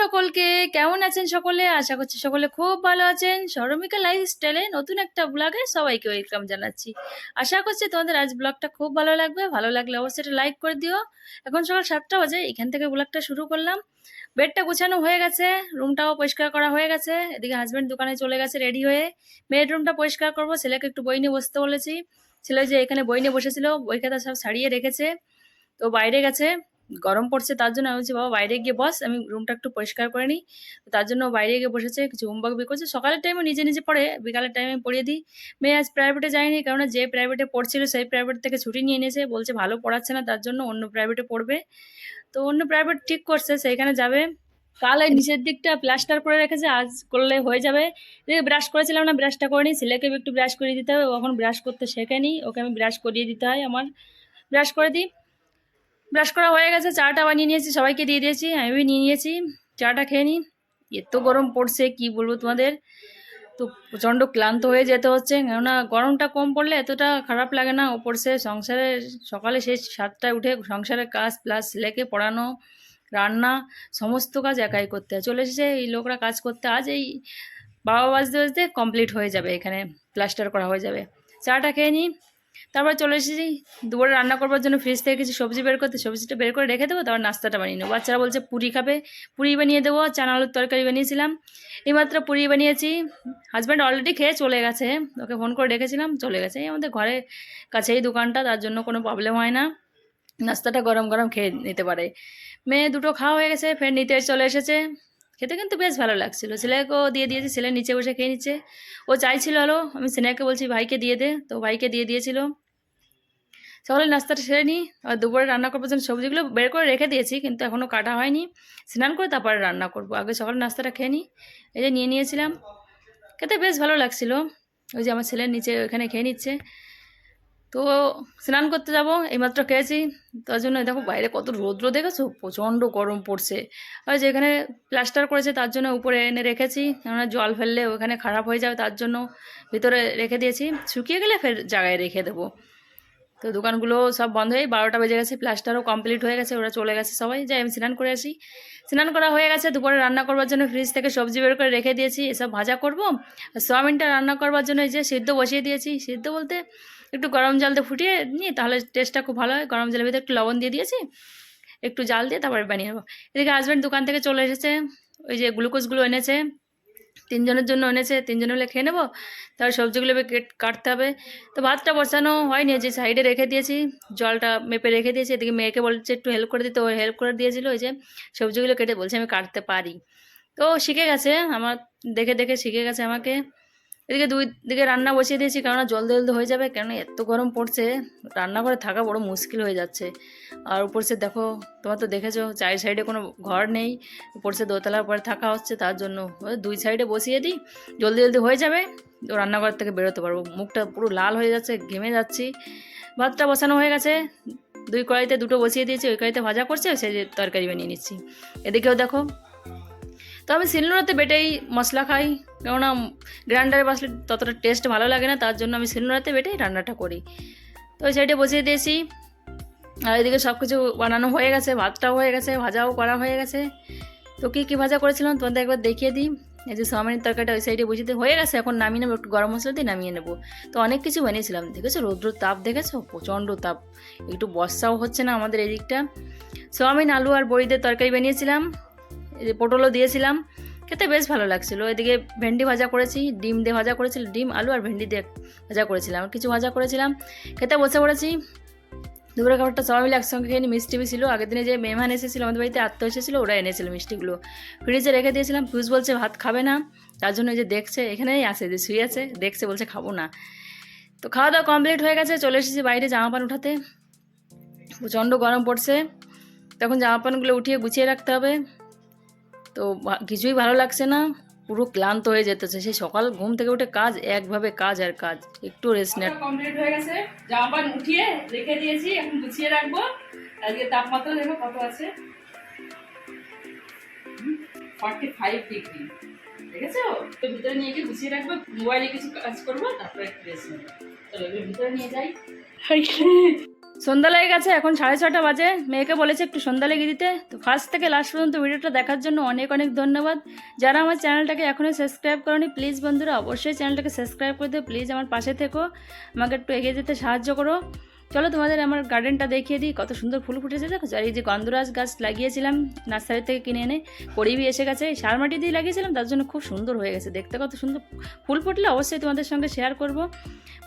সকলকে, কেমন আছেন সকলে? আশা করছি সকলে খুব ভালো আছেন। সরমিকা লাইফ স্টাইলে নতুন একটা ব্লগে সবাইকে ওয়েলকাম জানাচ্ছি। আশা করছি তোমাদের আজ ব্লগটা খুব ভালো লাগবে। ভালো লাগলে অবশ্যই একটা লাইক করে দিও। এখন সকাল সাতটা বাজে, এখান থেকে ব্লগটা শুরু করলাম। বেডটা গোছানো হয়ে গেছে রুমটাও পরিষ্কার করা হয়ে গেছে। এদিকে হাজব্যান্ড দোকানে চলে গেছে রেডি হয়ে। মেয়ের রুমটা পরিষ্কার করব, ছেলেকে একটু বই নিয়ে বসতে বলেছি। ছেলে যে এখানে বই নিয়ে বসেছিল বই খাতা সব ছাড়িয়ে রেখেছে। তো বাইরে গেছে। গরম পড়ছে তার জন্য আমি বলছি, বাবা, বাইরে গিয়ে বস, আমি রুমটা একটু পরিষ্কার করে নিই। তার জন্য বাইরে গিয়ে বসেছে, কিছু হোমওয়ার্ক বি করছে। সকালের টাইমে নিজে নিজে পড়ে, বিকালের টাইমে পড়িয়ে দিই। মেয়ে আজ প্রাইভেটে যায়নি কারণ যে প্রাইভেটে পড়ছিল সেই প্রাইভেট থেকে ছুটি নিয়ে নিয়েছে বলছে, ভালো পড়াচ্ছে না, তার জন্য অন্য প্রাইভেটে পড়বে। তো অন্য প্রাইভেট ঠিক করছে, সেইখানে যাবে। কাল এই নিচের দিকটা প্লাস্টার করে রেখেছে, আজ করলে হয়ে যাবে। ব্রাশ করেছিলাম না ব্রাশটা করে করিনি। ছেলেকে একটু ব্রাশ করিয়ে দিতে হবে, ও এখন ব্রাশ করতে শেখেনি। ওকে আমি ব্রাশ করিয়ে দিতে হয় আমার। ব্রাশ করে দিই। ব্রাশ করা হয়ে গেছে, চাটা বানিয়ে নিয়েছি, সবাইকে দিয়ে দিয়েছি, আমি নিয়ে নিয়েছি, চাটা খেয়ে নিই এত গরম পড়ছে, কি বলব তোমাদের? তো প্রচণ্ড ক্লান্ত হয়ে যেতে হচ্ছে, কেননা গরমটা কম পড়লে এতটা খারাপ লাগে না ও পড়ছে সংসারে, সকালে সেই সাতটায় উঠে সংসারের কাজ প্লাস ছেলেকে পড়ানো, রান্না, সমস্ত কাজ একাই করতে হয়। চলে এসেছে, এই লোকরা কাজ করতে, আজ এই বাবা বাজতে বাজতে কমপ্লিট হয়ে যাবে এখানে প্লাস্টার করা হয়ে যাবে। চাটা খেয়ে নিই তারপর চলে এসেছি, দুপুরে রান্না করবার জন্য ফ্রিজ থেকে কিছু সবজি বের করতে, সবজিটা বের করে রেখে দেবো, তারপর নাস্তাটা বানিয়ে নেব। বাচ্চারা বলছে পুরি খাবে, পুরি বানিয়ে দেবো চানা আলুর তরকারি বানিয়েছিলাম। এইমাত্র পুরি বানিয়েছি হাজব্যান্ড অলরেডি খেয়ে চলে গেছে, ওকে ফোন করে রেখেছিলাম, চলে গেছে। আমাদের ঘরের কাছেই দোকানটা, তার জন্য কোনো প্রবলেম হয় না। নাস্তাটা গরম গরম খেয়ে নিতে পারে। মেয়ে দুটো খাওয়া হয়ে গেছে ফের নিতে চলে এসেছে। খেতে কিন্তু বেশ ভালো লাগছিল। ছেলেকেও দিয়ে দিয়েছি, ছেলে নিচে বসে খেয়ে নিচ্ছে। ও চাইছিল হলো আমি স্নেহাকে বলছি, ভাইকে দিয়ে দে। তো ভাইকে দিয়ে দিয়েছিল। সকালে নাস্তাটা সেরে নিই আর দুপুরে রান্না করব জন্য সবজিগুলো বের করে রেখে দিয়েছি, কিন্তু এখনও কাটা হয়নি। স্নান করে তারপরে রান্না করব। আগে সকালে নাস্তাটা খেয়ে নিই এই যে নিয়ে নিয়েছিলাম। খেতে বেশ ভালো লাগছিল। ওই যে আমার ছেলের নিচে ওখানে খেয়ে নিচ্ছে। তো স্নান করতে যাব, এইমাত্র খেয়েছি। তার জন্য দেখো বাইরে কত রৌদ্র দেখেছ? প্রচণ্ড গরম পড়ছে। আর যেখানে প্লাস্টার করেছে, তার জন্য উপরে এনে রেখেছি। কেননা জল ফেললে ওখানে খারাপ হয়ে যাবে, তার জন্য ভিতরে রেখে দিয়েছি। শুকিয়ে গেলে ফের জায়গায় রেখে দেবো। তো দোকানগুলো সব বন্ধ হয়ে বারোটা বেজে গেছে প্লাস্টারও কমপ্লিট হয়ে গেছে, ওরা চলে গেছে সবাই। যাই, আমি স্নান করে আসি। স্নান করা হয়ে গেছে, দুপুরে রান্না করবার জন্য ফ্রিজ থেকে সবজি বের করে রেখে দিয়েছি, এসব ভাজা করব। আর সোয়াবিনটা রান্না করবার জন্য এই যে সিদ্ধ বসিয়ে দিয়েছি, সিদ্ধ বলতে একটু গরম জল দিয়ে ফুটিয়ে নিই তাহলে টেস্টটা খুব ভালো হয়। গরম জলের ভিতরে একটু লবণ দিয়ে দিয়েছি, একটু জাল দিয়ে তারপরে বানিয়ে নেব। এদিকে হাজব্যান্ড দোকান থেকে চলে এসেছে, ওই যে গ্লুকোজগুলো এনেছে। তিনজনের জন্য এনেছে, তিনজন হলে খেয়ে নেব? তার সবজিগুলো কেট কাটতে হবে। তো ভাতটা বসানো হয়নি যে সাইডে রেখে দিয়েছি। জলটা মেপে রেখে দিয়েছি, এদিকে মেয়েকে বলছে একটু হেল্প করে দিতে, ও হেল্প করে দিয়েছিল ওই যে সবজিগুলো কেটে, বলছে আমি কাটতে পারি। তো শিখে গেছে, আমার দেখে দেখে শিখে গেছে আমাকে। এদিকে দুই দিকে রান্না বসিয়ে দিয়েছি, কেননা জলদি জলদি হয়ে যাবে কেন এত গরম পড়ছে, রান্নাঘরে থাকা বড় মুশকিল হয়ে যাচ্ছে। আর উপর সে দেখো, তোমার তো দেখেছ, চার সাইডে কোনো ঘর নেই, উপর সে দোতলার উপরে থাকা হচ্ছে, তার জন্য দুই সাইডে বসিয়ে দিই, জলদি জলদি হয়ে যাবে রান্নাঘর থেকে বেরোতে পারব। মুখটা পুরো লাল হয়ে যাচ্ছে, ঘেমে যাচ্ছি। ভাতটা বসানো হয়ে গেছে, দুই কড়াইতে দুটো বসিয়ে দিয়েছি, ওই কড়াইতে ভাজা করছে সেই তরকারি বানিয়ে নিচ্ছি। এদিকেও দেখো তো আমি শিলনোড়াতে বেটেই মশলা খাই। কেননা গ্রাইন্ডারে বসলে ততটা টেস্ট ভালো লাগে না, তার জন্য আমি শিলনোড়াতে বেটেই রান্নাটা করি। তো ওই সাইডে বসিয়ে দিয়েছি। আর এদিকে সব কিছু বানানো হয়ে গেছে, ভাতটাও হয়ে গেছে, ভাজাও করা হয়ে গেছে। তো কী কী ভাজা করেছিলাম তোমাদের একবার দেখিয়ে দিই। এই যে সোয়াবিনের তরকারিটা ওই সাইডে বসিয়ে হয়ে গেছে, এখন নামিয়ে নেব, একটু গরম মশলা দিয়ে নামিয়ে নেব। তো অনেক কিছু বানিয়েছিলাম, দেখেছ? রৌদ্র তাপ দেখেছ? প্রচণ্ড তাপ। একটু বর্ষাও হচ্ছে না আমাদের এই দিকটা সোয়াবিন, আলু আর বড়িদের তরকারি বানিয়েছিলাম। পটলও দিয়েছিলাম। খেতে বেশ ভালো লাগছিল। এদিকে ভেন্ডি ভাজা করেছি, ডিম দিয়ে ভাজা করেছিল, ডিম, আলু আর ভেন্ডি দিয়ে ভাজা করেছিলাম। কিছু ভাজা করেছিলাম। খেতে বসে পড়েছি। দুপুরে খাবারটা সবাই মিলে একসঙ্গে খেয়ে নিই, মিষ্টি ছিল। আগের দিনে যে মেহমান এসেছিল, আমাদের বাড়িতে আত্ম এসেছিল, ওরা এনেছিল মিষ্টিগুলো। ফ্রিজে রেখে দিয়েছিলাম পিউষ বলছে ভাত খাবে না। তার জন্য যে দেখছে, এখানেই আসে যে শুয়ে আছে, দেখছে, বলছে খাব না। তো খাওয়া দাওয়া কমপ্লিট হয়ে গেছে, চলে এসেছি বাইরে জামা প্যান্ট উঠাতে। প্রচণ্ড গরম পড়ছে। তখন জামা প্যান্টগুলো উঠিয়ে গুছিয়ে রাখতে হবে। তো কিছুই ভালো লাগছে না। পুরো ক্লান্ত হয়ে যেতেছে। সেই সকাল ঘুম থেকে উঠে কাজ একভাবে কাজ আর কাজ। একটু রেস্ট নেট কমপ্লিট হয়ে গেছে। জামা প্যান্ট উঠিয়ে রেখে দিয়েছি এখন গুছিয়ে রাখব। আজকে তাপমাত্রা দেখো কত আছে। ফর্টি ফাইভ ডিগ্রি দেখেছ? তো ভিতরে নিয়ে গিয়ে গুছিয়ে রাখব। মোবাইলে কিছু কাজ করব তারপরে একটু রেস্ট নেব। চলো ভিতরে নিয়ে যাই। সন্ধ্যা লেগে গেছে, এখন সাড়ে ছটা বাজে। মেয়েকে বলেছে একটু সন্ধ্যা লেগে দিতে। তো ফার্স্ট থেকে লাস্ট পর্যন্ত ভিডিওটা দেখার জন্য অনেক অনেক ধন্যবাদ। যারা আমার চ্যানেলটাকে এখনও সাবস্ক্রাইব করনি প্লিজ বন্ধুরা অবশ্যই চ্যানেলটাকে সাবস্ক্রাইব করে দিও। প্লিজ আমার পাশে থেকো। আমাকে একটু এগিয়ে যেতে সাহায্য করো। চলো তোমাদের আমার গার্ডেনটা দেখিয়ে দিই, কত সুন্দর ফুল ফুটেছে, দেখো। আর এই যে গন্ধরাজ গাছ লাগিয়েছিলাম নার্সারি থেকে কিনে এনে করিবি এসে গেছে। সার মাটি দিয়ে লাগিয়েছিলাম, তার জন্য খুব সুন্দর হয়ে গেছে। দেখতে কত সুন্দর ফুল ফুটলে অবশ্যই তোমাদের সঙ্গে শেয়ার করব।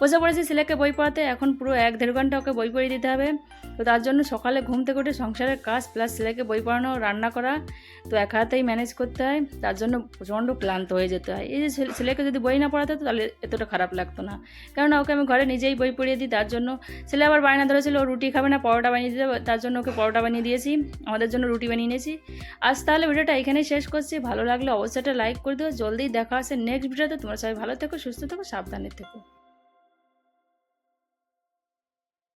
বসে পড়েছি ছেলেকে বই পড়াতে, এখন পুরো এক দেড় ঘণ্টা ওকে বই পড়িয়ে দিতে হবে। তো তার জন্য সকালে ঘুম থেকে উঠে সংসারের কাজ প্লাস ছেলেকে বই পড়ানো, রান্না করা, তো এক হাতেই ম্যানেজ করতে হয়। তার জন্য প্রচণ্ড ক্লান্ত হয়ে যেতে হয়। এই যে ছেলে- ছেলেকে যদি বই না পড়াতে তাহলে এতটা খারাপ লাগতো না। কেননা ওকে আমি ঘরে নিজেই বই পড়িয়ে দিই, তার জন্য ছেলে আবার বায়না ধরেছিল, ও রুটি খাবে না, পরোটা বানিয়ে দিতে তার জন্য ওকে পরোটা বানিয়ে দিয়েছি। আমাদের জন্য রুটি বানিয়ে নিয়েছি। আজ তাহলে ভিডিওটা এখানেই শেষ করছি। ভালো লাগলে অবশ্যই একটা লাইক করে দিও। জলদি দেখা আসে নেক্সট ভিডিওতে। তোমরা সবাই ভালো থেকো, সুস্থ থেকো, সাবধানে থেকো।